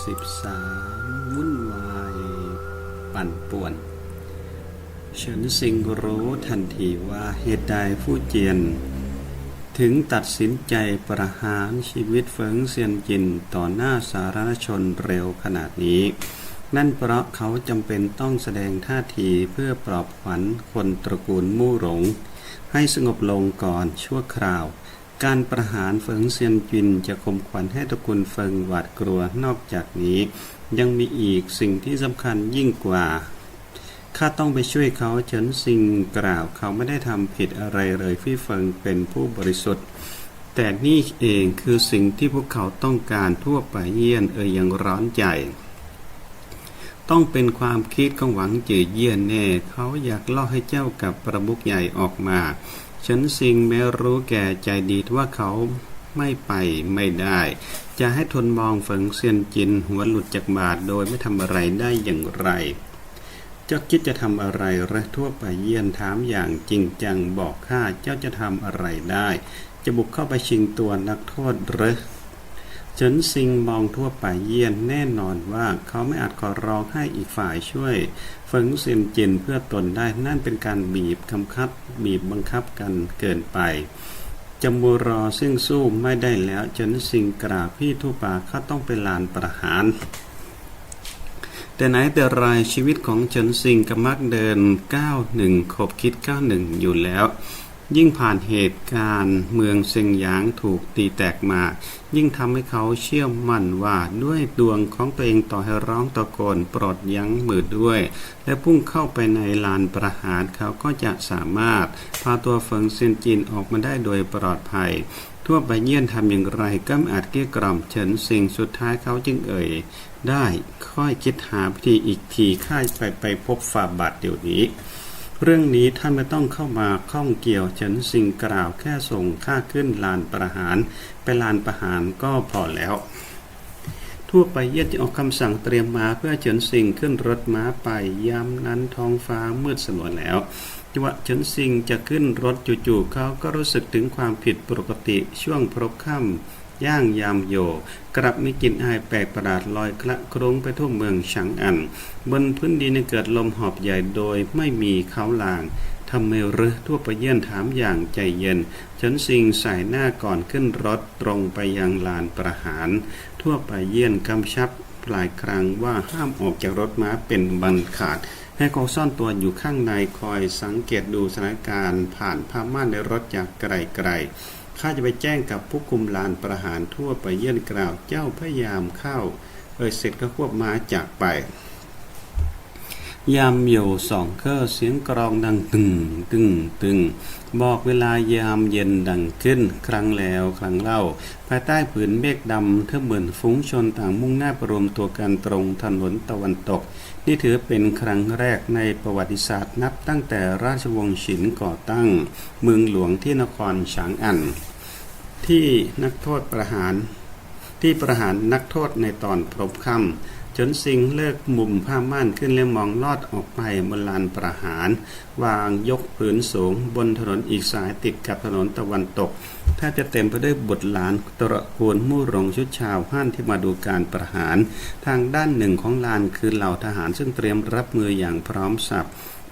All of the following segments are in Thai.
63 วุ่นวาย ปั่นป่วนฉินซิงรู้ทันทีว่าเหตุใดผู้เจียน ถึงตัดสินใจประหารชีวิตเฟิงเซียนจินต่อหน้าสาธารณชนเร็วขนาดนี้ นั่นเพราะเขาจำเป็นต้องแสดงท่าทีเพื่อปลอบขวัญคนตระกูลมู่หลงให้สงบลงก่อนชั่วคราว การประหารเฟิงเซียนจินจะข่มขวัญให้ตระกูลเฟิงหวาดกลัวนอกจากนี้ ยังมีอีกสิ่งที่สำคัญยิ่งกว่าข้าต้องไปช่วยเขาเฉินซิงกล่าวเขาไม่ได้ทำผิดอะไรเลยฟี่เฟิงเป็นผู้บริสุทธิ์ แต่นี่เองคือสิ่งที่พวกเขาต้องการทั่วไปเยี่ยนเอ่ยยังร้อนใจ ต้องเป็นความคิดของหวังจือเยี่ยนแน่ เขาอยากล่อให้เจ้ากับประมุกใหญ่ออกมา ฉินซิงแม้รู้แก่ใจดีว่าเขาไม่ไปไม่ได้ จะให้ทนมองเฟิงเซียนจินหัวหลุดจากบาทโดยไม่ทำอะไรได้อย่างไรเจ้าคิดจะทำอะไรหรือทั่วไปเยี่ยนถามอย่างจริงจังบอกข้าเจ้าจะทำอะไรได้ จะบุกเข้าไปชิงตัวนักโทษหรือเฉินซิงมองทั่วไปเยี่ยนแน่นอนว่าเขาไม่อาจขอร้องให้อีกฝ่ายช่วย ฝังเซียนจินเพื่อตนได้นั่นเป็นการบีบคำคับ บีบบังคับกันเกินไปจมูรอซึ่งสู้ไม่ได้แล้วเฉินซิงกราพี่ทุปาเขาต้องไปลานประหาร แต่ไหนแต่ไรชีวิตของเฉินซิงก็มักเดินก้าหนึ่งขบคิดก้าหนึ่งอยู่แล้ว ยิ่งผ่านเหตุการณ์เมืองเซิงหยางถูกตีแตกมา ยิ่งทำให้เขาเชื่อมั่นว่าด้วยดวงของตัวเองต่อให้ร้องตะโกนปรดยั้งมือด้วย และพุ่งเข้าไปในลานประหารเขาก็จะสามารถ พาตัวเฟิงเซียนจินออกมาได้โดยปลอดภัย ทั่วไปเยี่ยนทำอย่างไรก็อาจเกลี้ยกล่อมเฉินซิงสุดท้ายเขาจึงเอ่ยได้ค่อยคิดหาวิธีอีกทีข้าไปไปพบฝ่าบาทเดี๋ยวนี้ เรื่องนี้ท่านไม่ต้องเข้ามาข้องเกี่ยวเฉินซิงกล่าวแค่ส่งข้าขึ้นลานประหารไปลานประหารก็พอแล้ว ทั่วไปเยี่ยจะออกคำสั่งเตรียมม้าเพื่อเฉินซิงขึ้นรถม้าไปยามนั้นท้องฟ้ามืดสลัวแล้วจังหวะเฉินซิงจะขึ้นรถจู่ๆเขาก็รู้สึกถึงความผิดปกติช่วงพรบค่ำ ย่างยามโย กลับมีกลิ่นอายแปลกประหลาดลอยคละครุ้งไปทั่วเมืองฉางอัน บนพื้นดินเกิดลมหอบใหญ่โดยไม่มีเขาลางทำเมหรือทั่วไปเยี่ยนถามอย่างใจเย็นฉินซิงใส่หน้าก่อนขึ้นรถตรงไปยังลานประหาร ทั่วไปเยี่ยนกำชับปลายครั้งว่าห้ามออกจากรถม้าเป็นบันขาด ให้เขาซ่อนตัวอยู่ข้างในคอยสังเกตดูสถานการณ์ผ่านผ้าม่านในรถจากไกลๆ ข้าจะไปแจ้งกับผู้คุมลานประหารทั่วไปเยี่ยนกล่าวเจ้าพยายามเข้าเอ่ยเสร็จก็ควบม้าจากไป ยามโยสองเคอเสียงกรองดังตึงตึงตึงบอกเวลายามเย็นดังขึ้น ครั้งแล้วครั้งเล่า ภายใต้ผืนเมฆดำเท่าเหมือนฟุ้งชนต่างมุ่งหน้าประรวมตัวกันตรงถนนตะวันตก นี่ถือเป็นครั้งแรกในประวัติศาสตร์นับตั้งแต่ราชวงศ์ฉินก่อตั้ง เมืองหลวงที่นครฉางอัน ที่นักโทษประหาร ที่ประหารนักโทษในตอนพรบค่ำจนสิงเลิกมุมผ้าม่านขึ้นและมองลอดออกไปบนลานประหาร วางยกผืนสูงบนถนนอีกสายติดกับถนนตะวันตกถ้าจะเต็มไปด้วยบุตรหลานตระกูลมู่หลงชุดชาวห้านที่มาดูการประหาร ทางด้านหนึ่งของลานคือเหล่าทหารซึ่งเตรียมรับมืออย่างพร้อมสับ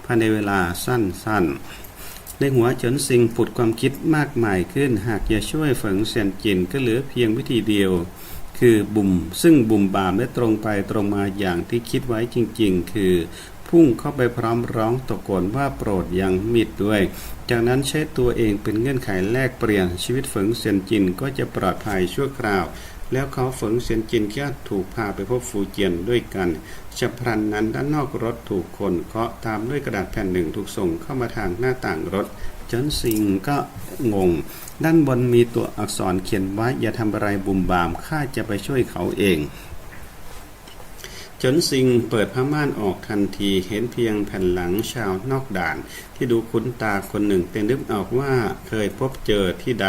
ภายในเวลาสั้นๆ ในหัวเฉินซิงผุดความคิดมากมายขึ้น หากจะช่วยฝิงเซียนจินก็เหลือเพียงวิธีเดียว คือบุ่ม ซึ่งบุ่มบามและตรงไปตรงมาอย่างที่คิดไว้จริง ๆ คือ พุ่งเข้าไปพร้อมร้องตะโกนว่าโปรดยังมิดด้วย จากนั้นใช้ตัวเองเป็นเงื่อนไขแลกเปลี่ยนชีวิตฝิงเซียนจินก็จะปลอดภัยชั่วคราว แล้วเขาฝงเซียนจินแค่ถูกพาไปพบฟูเจียนด้วยกันฉับพลันนั้นด้านนอกรถถูกคนเคาะตามด้วยกระดาษแผ่นหนึ่งถูกส่งเข้ามาทางหน้าต่างรถจนซิงก็งง ด้านบนมีตัวอักษรเขียนไว้อย่าทำอะไรบุมบามข้าจะไปช่วยเขาเองจนซิงเปิดผ้าม่านออกทันทีเห็นเพียงแผ่นหลังชาวนอกด่าน ที่ดูคุ้นตาคนหนึ่งแต่นึกออกว่าเคยพบเจอที่ใด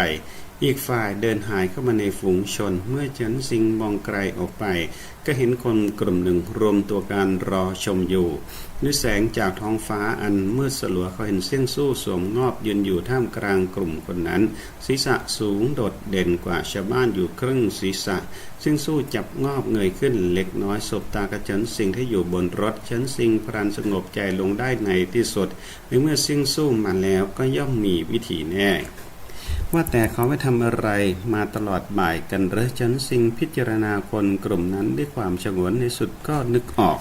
อีกฝ่ายเดินหายเข้ามาในฝูงชน เมื่อเฉินซิงมองไกลออกไป ก็เห็นคนกลุ่มหนึ่งรวมตัวกันรอชมอยู่ด้วยแสงจากท้องฟ้าอันมืดสลัวเขาเห็นเสี่ยงสู้สวมงอบยืนอยู่ท่ามกลางกลุ่มคนนั้น ศีรษะสูงโดดเด่นกว่าชาวบ้านอยู่ครึ่งศีรษะซึ่งสู้จับงอบเงยขึ้นเล็กน้อยสบตากระเฉินสิงที่อยู่บนรถเฉินสิงพรันสงบใจลงได้ในที่สุดในเมื่อซิ่งสู้มาแล้วก็ย่อมมีวิธีแน่ ว่าแต่เขาไม่ทำอะไรมาตลอดบ่ายกันหรือฉันสิงพิจารณาคนกลุ่มนั้นด้วยความฉงนในสุดก็นึกออก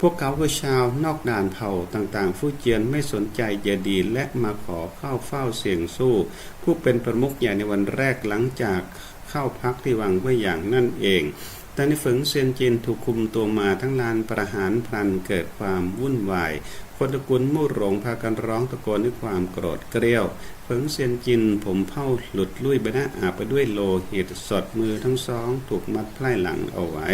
พวกเขาคือชาวนอกด่านเผ่าต่างๆ ผู้เจียนไม่สนใจเยดีและมาขอเข้าเฝ้าเสียงสู้ ผู้เป็นประมุขใหญ่ในวันแรกหลังจากเข้าพักที่วังไว้อย่างนั่นเองแต่ในฝึงเซียนจินถูกคุมตัวมาทั้งลานประหารพลันเกิดความวุ่นวาย คนตระกูลมู่หลงพากันร้องตะโกนด้วยความโกรธเกรี้ยวเฟิงเซียนจินผมเผ้าหลุดลุ่ยใบหน้าอาบไปด้วยโลหิตสดมือทั้งสอง ถูกมัดไพร่หลังเอาไว้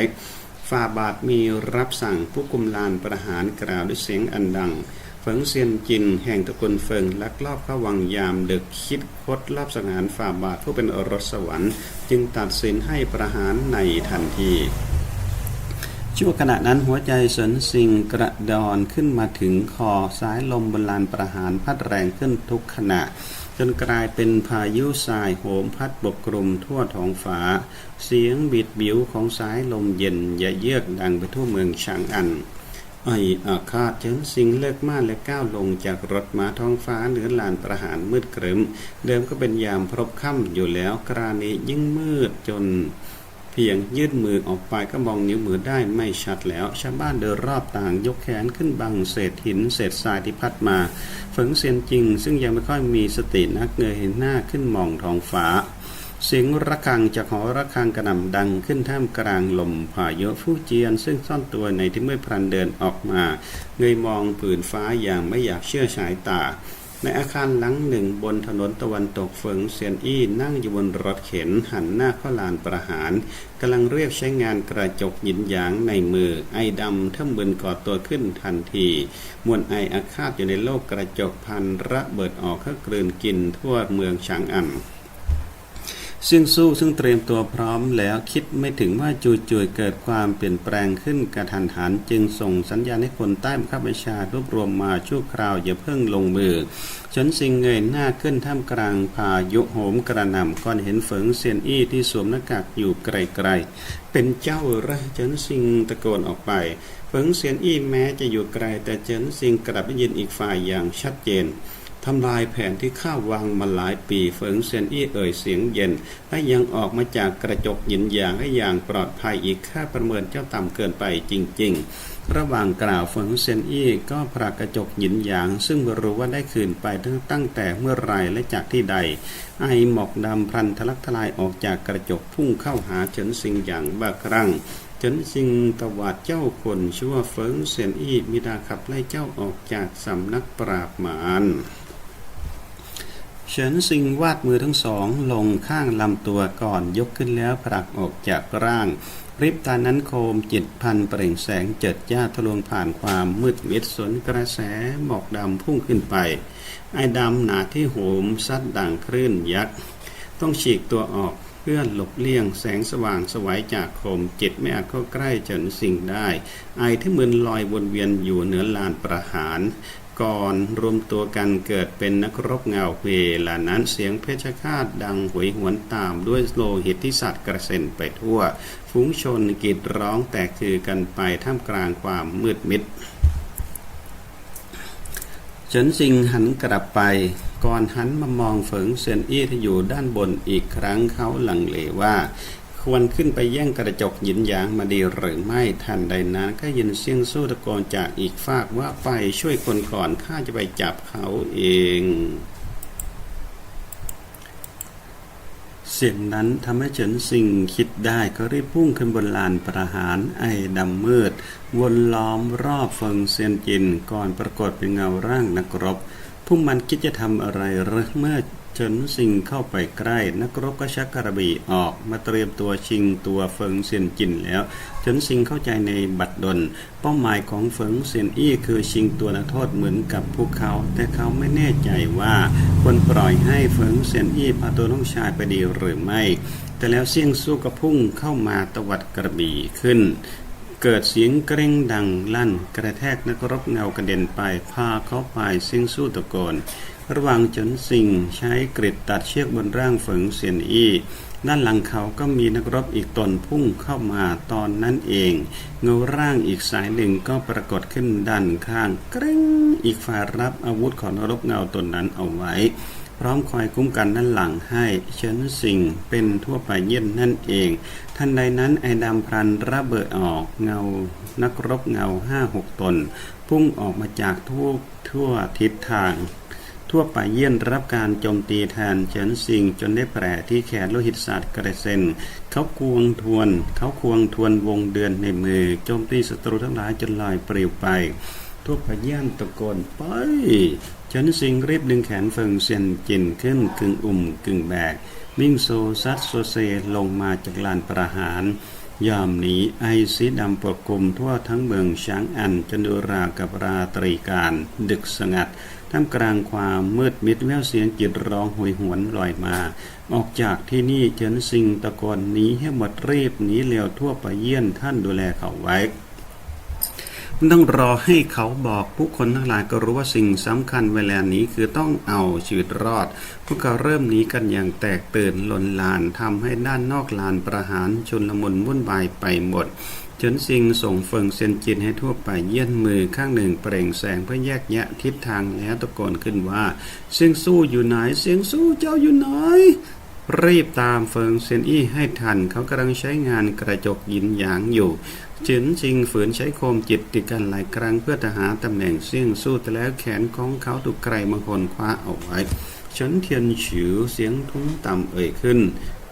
ฝ่าบาทมีรับสั่งผู้กุมลานประหารกล่าวด้วยเสียงอันดังเฟิงเซียนจินแห่งตระกูลเฟิงลักลอบเข้าวังยามดึกคิดคดลอบสังหารฝ่าบาทผู้เป็นอรสวรรค์ จึงตัดสินให้ประหารในทันที ชั่วขณะนั้นหัวใจสนสิงกระดอนขึ้นมาถึงคอสายลมบนลานประหารพัดแรงขึ้นทุกขณะ จนกลายเป็นพายุทรายโหมพัดปกคลุมทั่วท้องฟ้า เสียงบิดบิวของสายลมเย็นยะเยือกดังไปทั่วเมืองชางอันไออาคาดเฉินสิงเลิกม่านและก้าวลงจากรถม้าท้องฟ้าเหนือลานประหารมืดครึม เดิมก็เป็นยามพรบค่ำอยู่แล้วกรานี้ยิ่งมืดจน พียงยื่นมือออกไปก็มองนิ้วมือได้ไม่ชัดแล้ว ชาวบ้านเดินรอบต่างยกแขนขึ้นบังเศษหินเศษทรายที่พัดมาฝิงเซียนจริง ซึ่งยังไม่ค่อยมีสตินักเงยเห็นหน้าขึ้นมองท้องฟ้า เสียงระฆังจากหอระฆังกระหน่ำดังขึ้นท่ามกลางลมพายุฟู่เจียน ซึ่งซ่อนตัวในที่มืดพลันเดินออกมา เงยมองผืนฟ้าอย่างไม่อยากเชื่อสายตา ในอาคารหลังหนึ่งบนถนนตะวันตกเฟิงเซียนอี้นั่งอยู่บนรถเข็นหันหน้าเข้าลานประหารกำลังเรียกใช้งานกระจกหยินหยางในมือไอดำเทิมบึนก่อตัวขึ้นทันที มวลไออาฆาตอยู่ในโลกกระจกพันระเบิดออกเข้ากลืนกินทั่วเมืองฉางอัน ซึ่งสู้ซึ่งเตรียมตัวพร้อมแล้วคิดไม่ถึงว่าจูจุยเกิดความเปลี่ยนแปลงขึ้นกระทันหัน จึงส่งสัญญาณให้คนใต้บังคับบัญชารวบรวมมาชั่วคราวอย่าเพิ่งลงมือฉนสิงเงยหน้าขึ้นท่ามกลางพายุโหมกระหน่ำก่อนเห็นเฝิงเซียนอี้ที่สวมหน้ากากอยู่ไกลๆเป็นเจ้าระเฉินสิงตะโกนออกไปเฟิงเซียนอี้แม้จะอยู่ไกล แต่เฉินสิงกลับได้ยินอีกฝ่ายอย่างชัดเจน ทำลายแผนที่ข้าวางมาหลายปีเฟิงเซียนอี้เอ่ยเสียงเย็น และยังออกมาจากกระจกหยินหยางให้อย่างปลอดภัยอีกค่าประเมินเจ้าต่ำเกินไปจริง ๆ ระหว่างกล่าวเฟิงเซียนอี้ก็ผลักกระจกหยินหยาง ซึ่งไม่รู้ว่าได้คืนไปตั้งแต่เมื่อไรและจากที่ใด ไอหมอกดำพลันทะลักทลายออกจากกระจกพุ่งเข้าหาเฉินซิงอย่างบ้าครั่งเฉินซิงตวาดเจ้าคนชื่วเฟิงเซียนอี้มิดาขับไล่เจ้าออกจากสำนักปราบหมาร เฉินซิงวาดมือทั้งสองลงข้างลำตัวก่อนยกขึ้นแล้วผลักออกจากร่างริบตานั้นโคมจิตพันเปล่งแสงเจิดจ้าทะลวงผ่านความมืดมิดสนกระแสหมอกดำพุ่งขึ้นไป ไอ้ดำหนาที่โหมซัดดังคลื่นยักษ์ ต้องฉีกตัวออกเพื่อหลบเลี่ยงแสงสว่างสวัยจากโคมจิตไม่อาจเข้าใกล้เฉินซิงได้ ไอที่มึนลอยวนเวียนอยู่เหนือลานประหาร ก่อนรวมตัวกันเกิดเป็นนักรบเงาเวลานั้นเสียงเพชฌฆาตดังหวยหวนตามด้วยโลหิตที่สัตว์กระเซ็นไปทั่ว ฝูงชนกรีดร้องแตกคือกันไปท่ามกลางความมืดมิดเฉินซิงหันกลับไป ก่อนหันมามองเฟิงเซียนอี้ที่อยู่ด้านบนอีกครั้งเขาหลังเลว่า ควรขึ้นไปแย่งกระจกหยินหยางมาดีหรือไม่ทันใดนั้น ก็ยินเสียงสู้ตะโกนจากอีกฝากว่าไปช่วยคนก่อนข้าจะไปจับเขาเอง เสียงนั้นทำให้เฉินซิงคิดได้ก็รีบพุ่งขึ้นบนลานประหารไอ้ดำมืด วนล้อมรอบเฟิงเซียนจินก่อนปรากฏเป็นเงาร่างนักรบผู้มันคิดจะทำอะไรหรือเมื่อ เฉินซิงเข้าไปใกล้ นักรบก็ชักกระบี่ออกมาเตรียมตัวชิงตัวเฟิงเซียนจินแล้วเฉินซิงเข้าใจในบัดดล เป้าหมายของเฟิงเซียนอี้คือชิงตัวนักโทษเหมือนกับพวกเขา แต่เขาไม่แน่ใจว่าควรปล่อยให้เฟิงเซียนอี้พาตัวน้องชายไปดีหรือไม่ แต่แล้วเสี่ยงสู้ก็พุ่งเข้ามาตวัดกระบี่ขึ้น เกิดเสียงเกร่งดังลั่น กระแทกนักรบเงากระเด็นไป พาเขาไปสียงสู้ตะโกน ระหว่างจนสิงใช้กริดตัดเชือกบนร่างฝืงเซียนอี้ด้านหลังเขาก็มีนักรบอีกตนพุ่งเข้ามาตอนนั้นเอง เงาร่างอีกสายหนึ่งก็ปรากฏขึ้นด้านข้างเกร่งอีกฝ่ายรับอาวุธของนักรบเงาตนนั้นเอาไว้ พร้อมคอยคุ้มกันด้านหลังให้เฉินสิงเป็นทั่วไปเยี่ยนนั่นเองทันใดนั้นไอ้ดำพลันระเบิดออกเงานักรบเงาห้าหกตน พุ่งออกมาจากทั่วทั่วทิศทาง ทั่วไปเยี่ยนรับการโจมตีแทนเฉินซิงจนได้แผลที่แขนโลหิตศาสาดกระเซ็น เขาควงทวน เขาควงทวนวงเดือนในมือโจมตีศัตรูทั้งหลายจนลอยปลิวไป ทั่วไปเยี่ยนตะโกนไปฉินซิงรีบดึงแขนเฟิงเซียนจินขึ้นกึ่งอุ่มกึ่งแบก มิ่งโซซัดโซเซลงมาจากลานประหารยามนี้ไอสีดำปกคลุมทั่วทั้งเมืองช้างอันจนดูรากับราตรีการดึกสงัด ท่ามกลางความมืดมิดแววเสียงจิตร้องหวยหวนลอยมา ออกจากที่นี่เฉินซิงตะโกนหนีให้หมดรีบหนีเร็วทั่วไปเยี่ยนท่านดูแลเขาไว้ มันต้องรอให้เขาบอกผู้คนทั้งหลายก็รู้ว่าสิ่งสำคัญเวลานี้คือต้องเอาชีวิตรอด พวกเขาเริ่มหนีกันอย่างแตกตื่นหลนลานทำให้ด้านนอกลานประหารชนลมุนวุ่นวายไปหมดเฉินซิงส่งเฟิงเซียนจินให้ทั่วไปเยี่ยนมือข้างหนึ่งเปล่งแสงเพื่อแยกแยะทิศทางแล้วตะโกนขึ้นว่า เสียงสู้อยู่ไหน เสียงสู้เจ้าอยู่ไหน รีบตามเฟิงเซียนอี้ให้ทันเขากำลังใช้งานกระจกหยินหยางอยู่ ฉินชิงฝืนใช้โคมจิตติดกันหลายครั้งเพื่อจะหาตำแหน่งเสี่ยงสู้แต่แล้วแขนของเขาถูกใครบางคนคว้าเอาไว้เฉินเทียนฉิวเสียงทุ้งต่ำเอ่ยขึ้น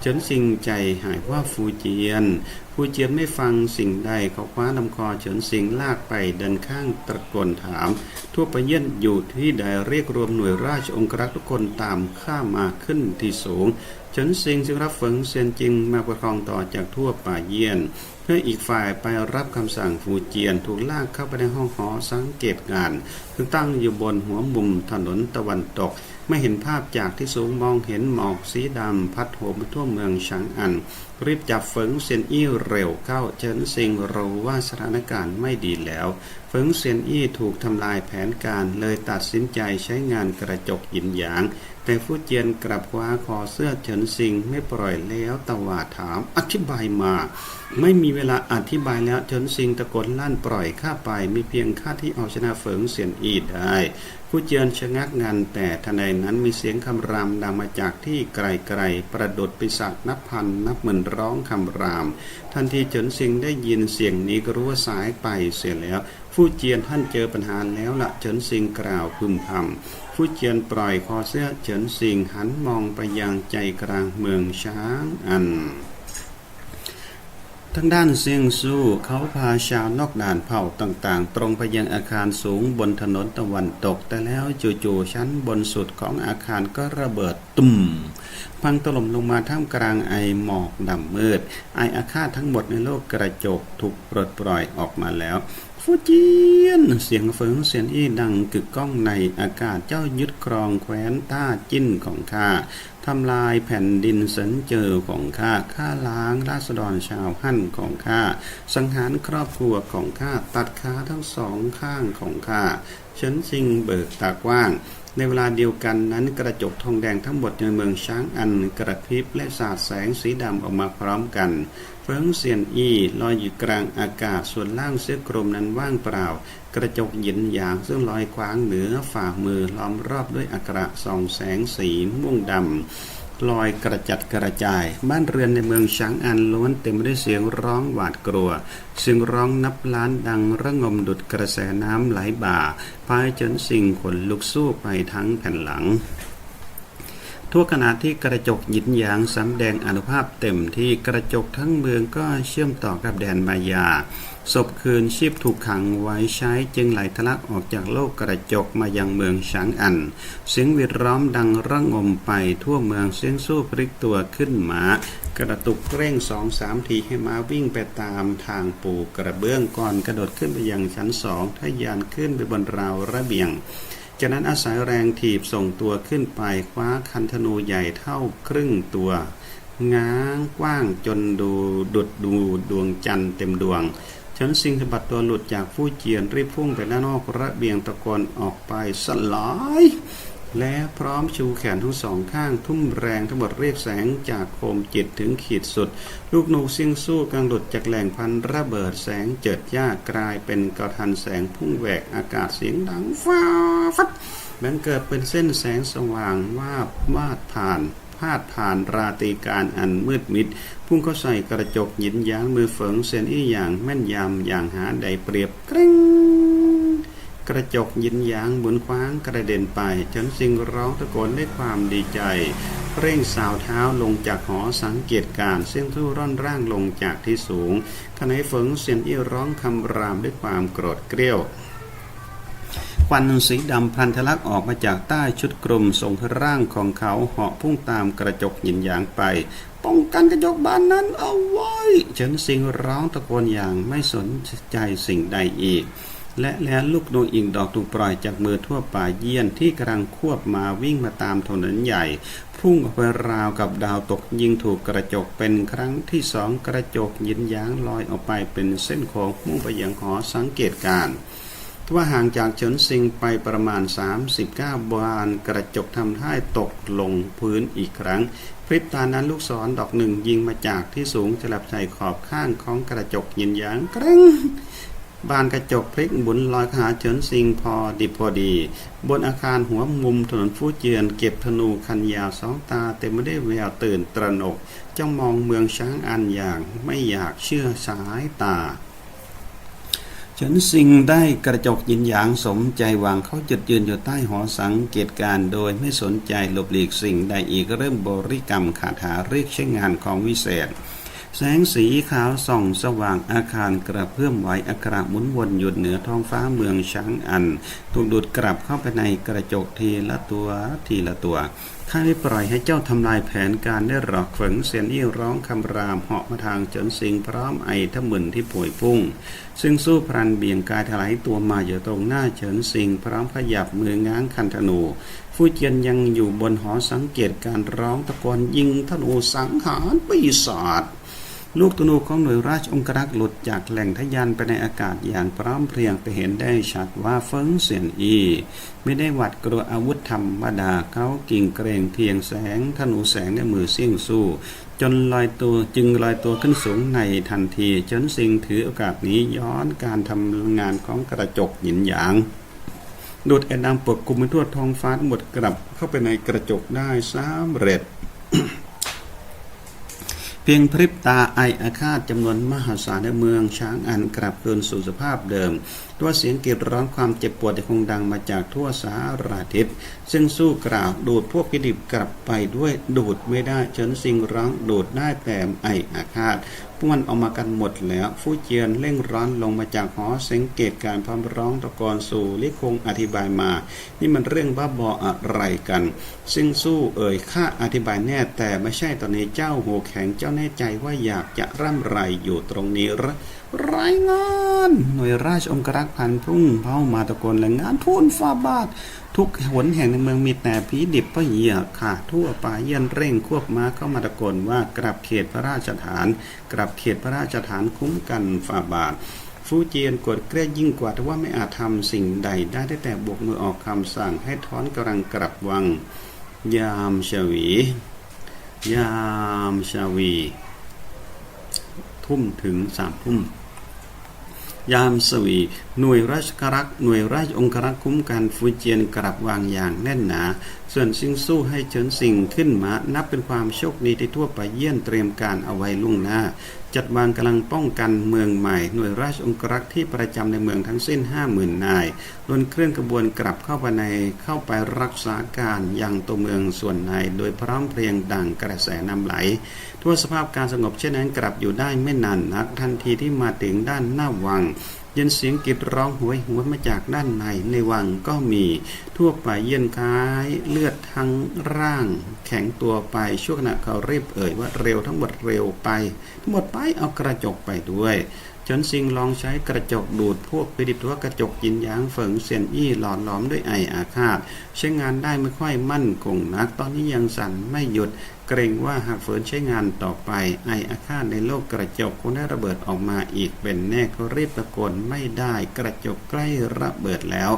เฉินซิงใจหายว่าฟูเจียน ฟูเจียนไม่ฟังสิ่งใดเขาคว้าลำคอเฉินซิงลากไปดินข้างตะโกนถาม ทั่วไปเยี่ยนอยู่ที่ใดเรียกรวมหน่วยราชองครักษ์ทุกคนตามข้ามาขึ้นที่สูงเฉินซิงจึงรับเฟิงเซียนจิงมาประคองต่อจากทั่วป่าเยี่ยน เพื่ออีกฝ่ายไปรับคำสั่งฟูเจียนถูกลากเข้าไปในห้องหอสังเกตการซึ่งตั้งอยู่บนหัวมุมถนนตะวันตก ไม่เห็นภาพจากที่สูงมองเห็นหมอกสีดำพัดโหมทั่วเมืองฉางอัน รีบจับเฟิงเซียนอี้เร็วเข้าเฉินซิงรู้ว่าสถานการณ์ไม่ดีแล้ว เฟิงเซียนอี้ถูกทำลายแผนการเลยตัดสินใจใช้งานกระจกหยินหยาง แต่ฟูเจียนกลับคว้าคอเสื้อเฉินซิงไม่ปล่อยแล้วตวาดถามอธิบายมา ไม่มีเวลาอธิบายแล้วเฉินซิงตะโกนลั่นปล่อยข้าไป มีเพียงข้าที่เอาชนะเฟิงเซียนอี้ได้ฟูเจียนชะงักงันแต่ทันใดนั้นมีเสียงคำรามดังมาจากที่ไกลๆประดุดปีศาจนับพันนับหมื่นร้องคำราม ทันทีเฉินซิงได้ยินเสียงนี้ก็รู้ว่าสายไปเสียแล้วฟูเจียนท่านเจอปัญหาแล้วละเฉินซิงกล่าวพึมพำ ฟูเจียนปล่อยคอเสื้อเฉินซิงหันมองไปยังใจกลางเมืองช้างอันทางด้านเซียงสู้เขาพาชาวนอกด่านเผ่าต่างๆ ตรงไปยังอาคารสูงบนถนนตะวันตก แต่แล้วจู่ๆชั้นบนสุดของอาคารก็ระเบิดตุ่ม พังถล่มลงมาท่ามกลางไอหมอกดำมืด ไออาฆาตทั้งหมดในโลกกระจกถูกปลดปล่อยออกมาแล้ว ฟูเจียน เสียงเฟิงเสียนอี้ดังกึกก้องในอากาศเจ้ายึดครองแคว้นต้าจิ้นของข้าทำลายแผ่นดินเสินเจอของข้าฆ่าล้างราษฎรชาวฮั่นของข้า สังหารครอบครัวของข้า ตัดขาทั้งสองข้างของข้าเฉินซิงเบิกตากว้างในเวลาเดียวกันนั้นกระจกทองแดงทั้งหมดในเมืองช้างอันกระพริบและสาดแสงสีดำออกมาพร้อมกัน เฟิงเซียนอีลอยอยู่กลางอากาศส่วนล่างเสื้อกรมนั้นว่างเปล่า กระจกหยินหยางซึ่งลอยคว้างเหนือฝ่ามือล้อมรอบด้วยอักระส่องแสงสีม่วงดำลอยกระจัดกระจาย บ้านเรือนในเมืองช้างอันล้วนเต็มไปด้วยเสียงร้องหวาดกลัวเสียงร้องนับล้านดังระงมดุดกระแสน้ำไหลบ่าพายจนสิ่งขนลุกสู้ไปทั้งแผ่นหลัง ทั่วขณะที่กระจกหยินหยางสำแดงอนุภาพเต็มที่กระจกทั้งเมืองก็เชื่อมต่อกับแดนมายาศพคืนชีพถูกขังไว้ใช้จึงไหลทะลักออกจากโลกกระจกมายังเมืองฉางอัน เสียงวิดร้อมดังระงมไปทั่วเมืองเสียงสู้พลิกตัวขึ้นหมากระตุกเร่งสองสามทีให้ม้าวิ่งไปตามทางปูกระเบื้องก่อนกระโดดขึ้นไปยังชั้นสองทะยานขึ้นไปบนราวระเบียง จากนั้นอาศัยแรงถีบส่งตัวขึ้นไปคว้าคันธนูใหญ่เท่าครึ่งตัว ง้างกว้างจนดูดุดดูดวงจันทร์เต็มดวง ฉันสิงสะบัดตัวหลุดจากผู้เจียนรีบพุ่งไปด้านนอกระเบียงตะกอนออกไปสลาย และพร้อมชูแขนทั้งสองข้าง ทุ่มแรงทั้งหมดเรียกแสงจากโคมจิตถึงขีดสุด ลูกหนูซิ่งสู้กลางหลุดจากแหล่งพันระเบิดแสงเจิดจ้ากลายเป็นกระทันแสงพุ่งแหวกอากาศเสียงดังฟ้าฟัดแบังเกิดเป็นเส้นแสงสว่างวาบวาดผ่านพาดผ่านราตรีการอันมืดมิด พุ่งเข้าใส่กระจกหยินยางมือเฝิงเซนอี้อย่างแม่นยำอย่างหาใดเปรียบกริ้ง กระจกยินหยางหมุนคว้างกระเด็นไปฉันสิงร้องตะโกนด้วยความดีใจ เร่งสาวเท้าลงจากหอสังเกตการเส้นทู่ร่อนร่างลงจากที่สูงขณะฝงเสียนอี้ร้องคำรามด้วยความโกรธเกรี้ยวควันสีดำพันทะลักออกมาจากใต้ชุดกลุ่มส่งร่างของเขาเหาะพุ่งตามกระจกหยินหยางไป ป้องกันกระจกบานนั้นเอาไว้เฉินสิงร้องตะโกนอย่างไม่สนใจสิ่งใดอีก และแล้วลูกดวงอิงดอกถูกปล่อยจากมือทั่วป่าเยี่ยนที่กำลังควบมาวิ่งมาตามถนนใหญ่ พุ่งออกไปราวกับดาวตกยิงถูกกระจกเป็นครั้งที่สองกระจกยินยางลอยออกไปเป็นเส้นโค้งมุ่งไปยังหอสังเกตการทว่าห่างจากเฉินซิงไปประมาณ 39 บานกระจกทำท่ายตกลงพื้นอีกครั้ง พริบตานั้นลูกศรดอกหนึ่งยิงมาจากที่สูงฉลับใส่ขอบข้างของกระจกยินยางกริ้ง บานกระจกพลิกหมุนลอยหาเฉินซิงพอดิบพอดี บนอาคารหัวมุมถนนฟูเจียน เก็บธนูคันยาวสองตาเต็มไปด้วยแววตื่นตระหนกจ้องมองเมืองช้างอันอย่างไม่อยากเชื่อสายตาเฉินซิงได้กระจกยินหยางสมใจวางเขาจุดยืนอยู่ใต้หอสังเกตการโดยไม่สนใจหลบหลีกสิ่งใดอีกเริ่มบริกรรมคาถาเรียกใช้งานของวิเศษ แสงสีขาวส่องสว่างอาคารกระเพื่อมไหวอักระหมุนวนอยู่เหนือท้องฟ้าเมืองช้างอัน ถูกดูดกลับเข้าไปในกระจกทีละตัวทีละตัวข้าได้ปล่อยให้เจ้าทำลายแผนการได้หรอกเฝงเสียนอี้ร้องคำรามเหาะมาทางเฉินซิงพร้อมไอทะมึนที่ป่วยพุ่ง ซึ่งสู้พรันเบี่ยงกายถลายตัวมาอยู่ตรงหน้าเฉินซิงพร้อมขยับมือง้างคันธนูฟูเจียนยังอยู่บนหอสังเกตการร้องตะโกนยิงธนูสังหารปีศาจ ลูกธนูของหน่วยราชองครักษ์หลุดจากแหล่งทะยานไปในอากาศอย่างพร้อมเพรียงไปเห็นได้ชัดว่าเฟิงเสียนอี ไม่ได้หวัดกลัวอาวุธธรรมดาเขากิ่งเกรงเพียงแสงธนูแสงในมือเสี่ยงสู้ จนลอยตัวจึงลอยตัวขึ้นสูงในทันทีจนสิงถือโอกาสนี้ย้อนการทำงานของกระจกหยินหยางดูดไอ้ดำปกคลุมไปทั่วท้องฟ้าหมดกลับเข้าไปในกระจกได้สำเร็จ เพียงพริบตาไออาฆาตจำนวนมหาศาลในเมืองช้างอันกลับคืนสู่สภาพเดิม ตัวเสียงเกรีดร้องความเจ็บปวดที่คงดังมาจากทั่วสารทิศซึ่งสู้กล่าวดูดพวกกิดิบกลับไปด้วยดูดไม่ได้เฉินซิงร้องดูดได้แต่ไออาฆาตพวกมันออกมากันหมดแล้วฟู่เจียนเร่งร้อนลงมาจากหอสังเกตการพร้อมร้องตะโกนสู่ลิคงอธิบายมา นี่มันเรื่องบ้าบออะไรกัน ซึ่งสู้เอ่ยข้าอธิบายแน่แต่ไม่ใช่ตอนนี้เจ้าหัวแข็งเจ้าแน่ใจว่าอยากจะร่ำไรอยู่ตรงนี้หรือรายงาน หน่วยราชองครักษ์พันพุ่งเพ้ามาตะโกนรายงานทูลฟาบาท ทุกหนแห่งในเมืองมีแต่ผีดิบพระเหยียขาทั่วป่าเยี่ยนเร่งควบม้าเข้ามาตะโกนว่ากลับเขตพระราชฐาน กลับเขตพระราชฐานคุ้มกันฟาบาทฟูเจียนกดเกลียดยิ่งกว่าแต่ว่าไม่อาจทำสิ่งใดได้ได้แต่บวกมือออกคำสั่งให้ถอนกำลังกลับวัง ยามชวี ยามชวี ทุ่มถึงสามทุ่ม ยามสวี หน่วยราชการักษ์หน่วยราชองครักษ์คุ้มกันฟูเจียนกลับวางอย่างแน่นหนา ส่วนซิงสู้ให้เฉินสิงขึ้นมา นับเป็นความโชคดีที่ทั่วไปเยี่ยนเตรียมการเอาไว้ล่วงหน้า จัดวางกำลังป้องกันเมืองใหม่ หน่วยราชองครักษ์ที่ประจำในเมืองทั้งสิ้น 50,000 นายล้นเคลื่อนกระบวนกลับเข้าไปในเข้าไปรักษาการยังตัวเมืองส่วนใน โดยพร้อมเพรียงดังกระแสน้ำไหลทั่วสภาพการสงบเช่นนั้นกลับอยู่ได้ไม่นานนักทันทีที่มาถึงด้านหน้าวัง ยินเสียงกรีดร้องหวยหวมาจากด้านในในวังก็มีทั่วไปเย็นคล้ายเลือดทั้งร่าง แข็งตัวไปช่วงขณะเขาเรียบเอ่ยว่าเร็วทั้งหมดเร็วไป ทั้งหมดไปเอากระจกไปด้วย จนซิงลองใช้กระจกดูดพวกไปดิตวัวกระจกยินยางเฝิงเสียนอี้หลอดล้อมด้วยไออาฆาตใช้งานได้ไม่ค่อยมั่นคงนัก ตอนนี้ยังสั่นไม่หยุดเกรงว่าหากเฟินใช้งานต่อไป ไออาฆาตในโลกกระจกคงได้ระเบิดออกมาอีกเป็นแน่เขารีบตะโกนไม่ได้กระจกใกล้ระเบิดแล้ว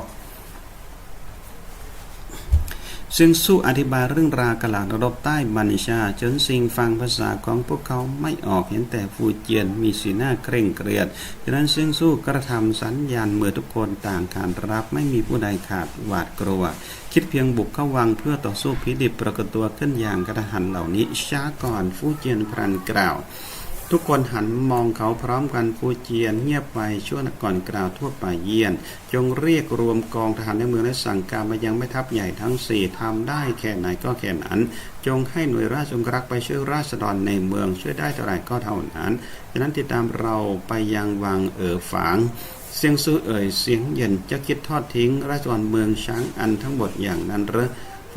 ซึ่งสู้อธิบายเรื่องราวกลาดรบใต้บันิชา จนสิงฟังภาษาของพวกเขาไม่ออกเห็นแต่ฟูเจียนมีสีหน้าเคร่งเครียดฉะนั้นซึ่งสู้กระทำสัญญาณเมื่อทุกคนต่างขานรับไม่มีผู้ใดขาดหวาดกลัว คิดเพียงบุกเข้าวังเพื่อต่อสู้พิดิบปรากตัวขึ้นอย่างกระหันเหล่านี้ช้าก่อนฟูเจียนพรันกล่าว ทุกคนหันมองเขาพร้อมกันฟูเจียนเงียบไปชั่วงก่อนกล่าวทั่วไปเยียน จงเรียกรวมกองทหารในเมืองและสั่งการมายังแม่ทัพใหญ่ทั้งสี่ทำได้แค่ไหนก็แค่นั้น จงให้หน่วยราชองครักษ์ไปช่วยราษฎรในเมืองช่วยได้เท่าไหร่ก็เท่านั้นฉะนั้นติดตามเราไปยังวังเอ๋อฝางเสียงซื้อเอ่ยเสียงเย็นจะคิดทอดทิ้งราชวรเมืองช้างอันทั้งหมดอย่างนั้นหรือ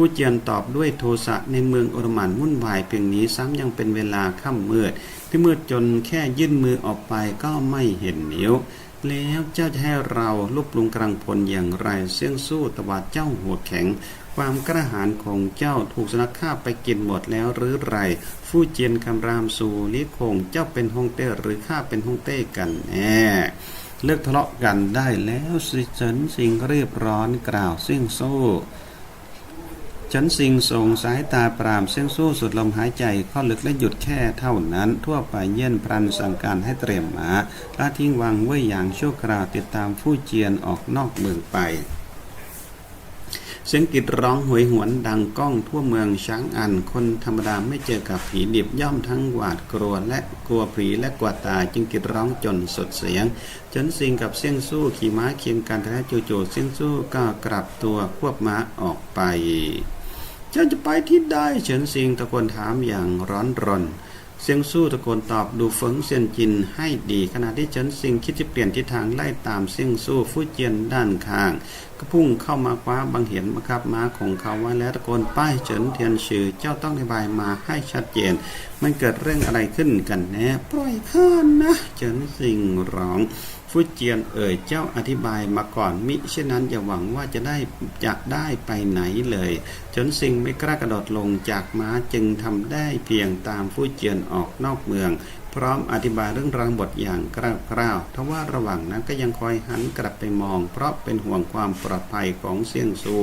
ผู้เจียนตอบด้วยโทสะในเมืองโอรมันวุ่นวายเพียงนี้ซ้ำยังเป็นเวลาค่ำมืด ที่มืดจนแค่ยื่นมือออกไปก็ไม่เห็นนิ้ว แล้วเจ้าจะให้เราลุกปลุงกลางพลอย่างไรเสี่ยงสู้ตวาดเจ้าหัวแข็ง ความกระหายของเจ้าถูกสนักฆ่าไปกินหมดแล้วหรือไรฟู่เจียนคำรามสู่ลิคงเจ้าเป็นฮงเต้หรือข้าเป็นฮงเต้กันแน่เลิกทะเลาะกันได้แล้วสิเฉินสิงเรียบร้อนกล่าวเสี่ยงสู้ ฉันสิงส่งสายตาปรามเส้นสู้สุดลมหายใจเข้าลึกและหยุดแค่เท่านั้น ทั่วไปเยี่ยนพรันสั่งการให้เตรียมหมาละทิ้งวางไว้อย่างชั่วคราวติดตามผู้เจียนออกนอกเมืองไปเสียงกรีดร้องหวยหวนดังก้องทั่วเมืองช้างอัน คนธรรมดาไม่เจอกับผีดิบย่อมทั้งหวาดกลัวและกลัวผีและกลัวตายจึงกรีดร้องจนสุดเสียง จนสิงกับเสียงสู้ขี่ม้าเคียงกันแต่จู่ๆเสียงสู้ก็กลับตัวควบม้าออกไป เจ้าจะไปที่ใดเฉินซิงตะโกนถามอย่างร้อนรนเสียงสู้ตะโกนตอบดูเฟิงเซียนจินให้ดีขณะที่เฉินซิงคิดจะเปลี่ยนทิศทางไล่ตามเสียงสู้ฟู่เจียนด้านข้าง ก็พุ่งเข้ามาคว้าบังเหียนบังคับม้าของเขาไว้แล้วตะโกนป้ายเฉินเทียนชื่อเจ้าต้องอธิบายมาให้ชัดเจน มันเกิดเรื่องอะไรขึ้นกันแน่ปล่อยข้านะเฉินซิงร้อง ฟูเจียนเอ่ยเจ้าอธิบายมาก่อนมิเช่นนั้นอย่าหวังว่าจะได้จะได้ไปไหนเลย จนสิงไม่กล้ากระโดดลงจากม้าจึงทำได้เพียงตามฟูเจียนออกนอกเมือง พร้อมอธิบายเรื่องราวบทอย่างกล้าวๆทว่าระหว่างนั้นก็ยังคอยหันกลับไปมอง เพราะเป็นห่วงความปลอดภัยของเสี่ยงซู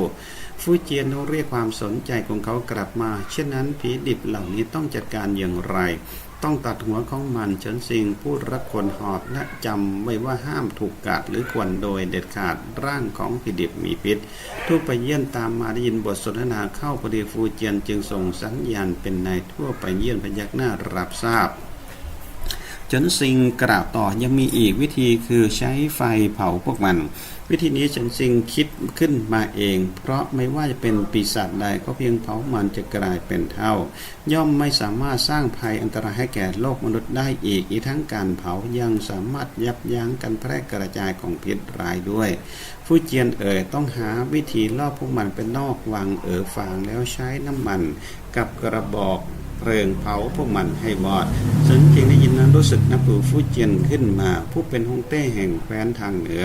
ฟูเจียนต้องเรียกความสนใจของเขากลับมา เช่นนั้นผีดิบเหล่านี้ต้องจัดการอย่างไร ต้องตัดหัวของมันเฉินซิงพูดรักคนหอบและจำไว้ว่าห้ามถูกกัดหรือควนโดยเด็ดขาดร่างของผีดิบมีพิษ ทุกไปเยี่ยนตามมาได้ยินบทสนทนาเข้าพอดีฟูเจียนจึงส่งสัญญาณเป็นนายทั่วไปเยี่ยนพยักหน้ารับทราบจนซิงกล่าวต่อยังมีอีกวิธีคือใช้ไฟเผาพวกมัน วิธีนี้ฉันซิงคิดขึ้นมาเอง เพราะไม่ว่าจะเป็นปีศาจใดก็เพียงเผามันจะกลายเป็นเท่า ย่อมไม่สามารถสร้างภัยอันตรายให้แก่โลกมนุษย์ได้อีก อีกทั้งการเผายังสามารถยับยั้งการแพร่กระจายของพิษร้ายด้วยฟูเจียนเอ๋ยต้องหาวิธีล่อพวกมันเป็นนอกวังเอ๋อฟางแล้วใช้น้ำมันกับกระบอก เพลิงเผาพวกมันให้วอดสันจึงได้ยินนั้นรู้สึกนับถือฟูเจียนขึ้นมา ผู้เป็นฮงเต้แห่งแคว้นทางเหนือ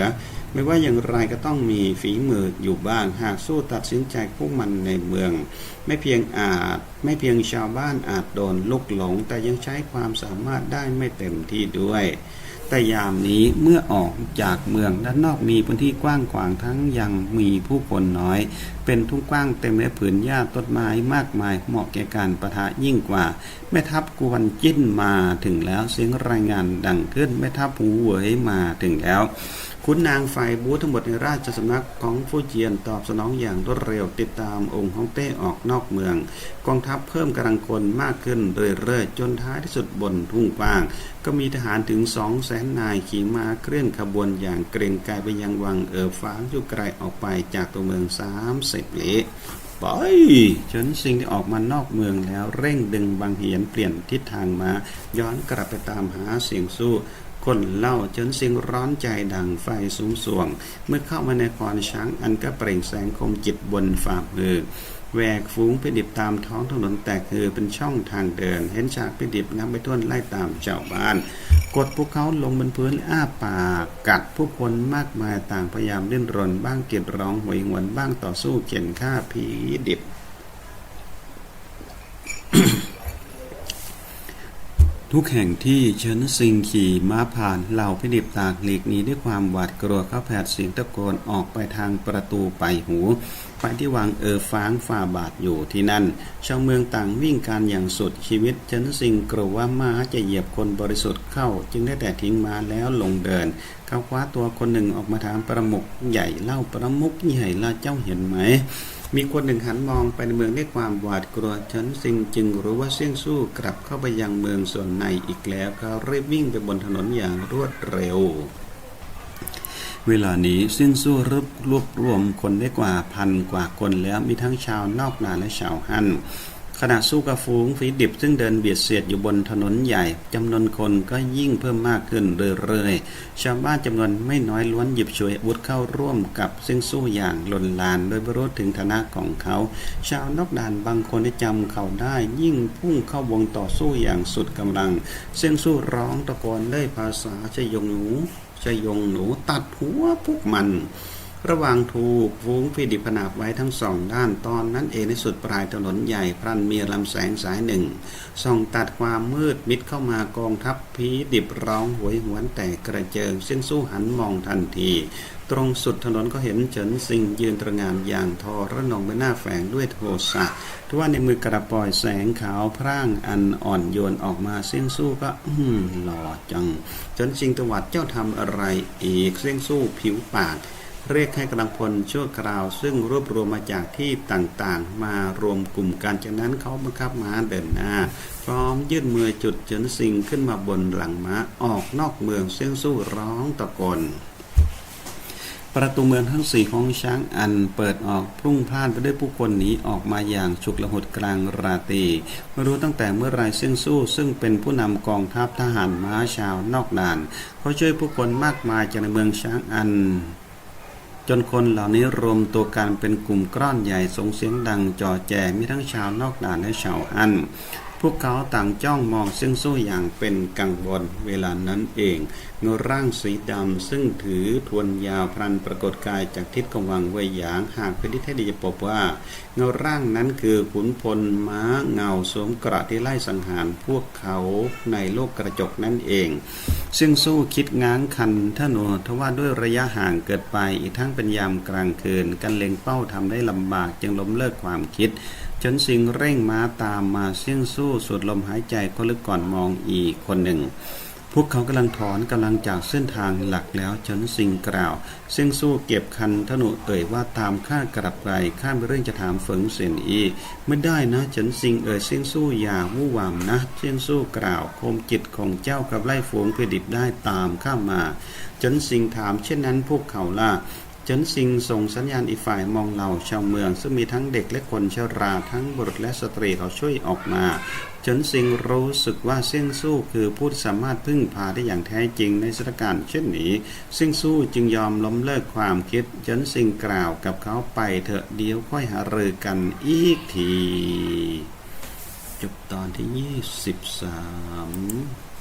ไม่ว่าอย่างไรก็ต้องมีฝีมืออยู่บ้างหากสู้ตัดสินใจพวกมันในเมือง ไม่เพียงอาจไม่เพียงชาวบ้านอาจโดนลุกหลง แต่ยังใช้ความสามารถได้ไม่เต็มที่ด้วย ต่ยามนี้เมื่อออกจากเมืองด้านนอกมีพื้นที่กว้างขวางทั้งยังมีผู้คนน้อย เป็นทุ่งกว้างเต็มไปด้วยผืนหญ้าต้นไม้มากมายเหมาะแก่การประทะยิ่งกว่า แม่ทัพกวนจิ้นมาถึงแล้วเสียงรายงานดังขึ้นแม่ทัพหูเหวยมาถึงแล้ว ขุนนางฝ่ายบูทั้งหมดในราชสำนักของฟู่เจียนตอบสนองอย่างรวดเร็วติดตามองค์ฮ่องเต้ออกนอกเมือง กองทัพเพิ่มกำลังคนมากขึ้นเรื่อยๆ จนท้ายที่สุดบนทุ่งกว้าง ก็มีทหารถึงสองแสนนายขี่ม้าเคลื่อนขบวนอย่างเกรงกายไปยังวังเอ๋อฟ้างอยู่ไกลออกไปจากตัวเมืองสามสิบลี้ไปเฉินซิงได้ออกมานอกเมืองแล้วเร่งดึงบางเหียนเปลี่ยนทิศทางมา ย้อนกลับไปตามหาเสียงสู้ คนเล่าจนเสียงร้อนใจดังไฟสูงส่วง เมื่อเข้ามาในคอนช้างอันก็เปล่งแสงคมจิตบนฝ่ามือแหวกฝูงไปดิบตามท้องถนนแตกคือเป็นช่องทางเดิน เห็นฉากไปดิบนับไปต้วนไล่ตามเจ้าบ้าน กดพวกเขาลงบนพื้นอ้าปากกัดผู้คนมากมายต่างพยายามเล่นรนบ้างเกลียดร้องหวยหวนบ้างต่อสู้เข็นฆ่าผีดิบ ทุกแห่งที่เฉินซิงขี่ม้าผ่านเหล่าพิดิบตากหลีกหนีด้วยความหวาดกลัวเข้าแผดเสียงตะโกนออกไปทางประตูไปหูไปที่วังเออฟางฝ่าบาทอยู่ที่นั่น ชาวเมืองต่างวิ่งการอย่างสุดชีวิตเฉินซิงกลัวว่าม้าจะเหยียบคนบริสุทธิ์เข้า จึงได้แต่ทิ้งม้าแล้วลงเดินเขาคว้าตัวคนหนึ่งออกมาถามประมุกใหญ่เล่าประมุกใหญ่ล่ะเจ้าเห็นไหม มีคนหนึ่งหันมองไปในเมืองด้วยความหวาดกลัวฉันซิงจึงรู้ว่าเสี่ยงสู้กลับเข้าไปยังเมืองส่วนในอีกแล้วเขารีบวิ่งไปบนถนนอย่างรวดเร็ว เวลานี้เสี่ยงสู้รวบรวบรวมคนได้กว่าพันกว่าคนแล้วมีทั้งชาวนอกนาและชาวฮั่น ขณะสู้กับฝูงฝีดิบซึ่งเดินเบียดเสียดอยู่บนถนนใหญ่จำนวนคนก็ยิ่งเพิ่มมากขึ้นเรื่อยๆ ชาวบ้านจำนวนไม่น้อยล้วนหยิบฉวยอาวุธเข้าร่วมกับเส้นสู้อย่างลนลานโดยไม่รู้ถึงฐานะของเขา ชาวนอกด่านบางคนจำเขาได้ ยิ่งพุ่งเข้าวงต่อสู้อย่างสุดกำลังเส้นสู้ร้องตะโกนด้วยภาษาชยงหนูชยงหนูตัดหัวพวกมัน ระหว่างถูกฟูงฟีดิบขนาบไว้ทั้งสองด้านตอนนั้นเองในสุดปลายถนนใหญ่พรันมีลำแสงสายหนึ่งส่องตัดความมืดมิดเข้ามากองทัพผีดิบร้องหวยหวนแต่กระเจิงเส้นสู้หันมองทันที ตรงสุดถนนก็เห็นเฉินซิงยืนตระงานอย่างทอระนองใบหน้าแฝงด้วยโทสะทว่าในมือกระปล่อยแสงขาวพร่างอันอ่อนโยนออกมาเส้นสู้ก็อืมหล่อจังเฉินซิงตวัดเจ้าทำอะไรอีกเส้นสู้ผิวปาก เรียกให้กำลังพลชั่วคราว ซึ่งรวบรวมมาจากที่ต่างๆ มารวมกลุ่มกันจากนั้นเขาบังคับม้าเดินหน้า พร้อมยื่นมือจุดเฉินซิงขึ้นมาบนหลังม้าออกนอกเมืองเสียงสู้ร้องตะโกนประตูเมืองทั้งสี่ของช้างอันเปิดออกพรุ่งพล่านไปด้วยผู้คนหนีออกมาอย่างฉุกละหุดกลางราตรีไม่รู้ตั้งแต่เมื่อไรเสี่ยงสู้ ซึ่งเป็นผู้นำกองทัพทหารม้าชาวนอกด่าน เขาช่วยผู้คนมากมายจากในเมืองช้างอัน จนคนเหล่านี้รวมตัวกันเป็นกลุ่มก้อนใหญ่ส่งเสียงดังจ่อแจมีทั้งชาวนอกด่านและชาวอัน พวกเขาต่างจ้องมองซึ่งสู้อย่างเป็นกังวลเวลานั้นเองเงาร่างสีดำซึ่งถือทวนยาวพลันปรากฏกายจากทิศกวังเวยหยางหากเป็นที่แท้ดีจะพบว่าเงาร่างนั้นคือขุนพลม้าเงาสวมกระที่ไล่สังหารพวกเขาในโลกกระจกนั่นเองซึ่งสู้คิดง้างคันท่านทว่าด้วยระยะห่างเกิดไปอีกทั้งเป็นยามกลางคืนการเล็งเป้าทำได้ลำบากจึงล้มเลิกความคิด จนสิงเร่งม้าตามมาเสี่ยงสู้สุดลมหายใจก็ลึกก่อนมองอีกคนหนึ่ง พวกเขากำลังถอนกำลังจากเส้นทางหลักแล้วจนสิงกล่าวเสี่ยงสู้เก็บคันธนุเอ่ยว่าตามข้ากลับไปข้าไปเรื่องจะถามเฟิงเสียนอีไม่ได้นะจนสิงเอ่ยเสี่ยงสู้อย่าวู่วามนะเสี่ยงสู้กล่าวคมจิตของเจ้ากับไล่ฝูงเพื่อดิบได้ตามข้ามาจนสิงถามเช่นนั้นพวกเขาล่ะ เจินซิงส่งสัญญาณอีกฝ่ายมองเราชาวเมือง ซึ่งมีทั้งเด็กและคนชราทั้งบุรุษและสตรีเขาช่วยออกมาเจินซิงรู้สึกว่าเสี่ยงสู้คือผู้สามารถพึ่งพาได้อย่างแท้จริงในสถานการณ์เช่นนี้เสี่ยงสู้จึงยอมล้มเลิกความคิดเจินซิงกล่าวกับเขาไปเถอะเดี๋ยวค่อยหารือกันอีกที จบตอนที่ 23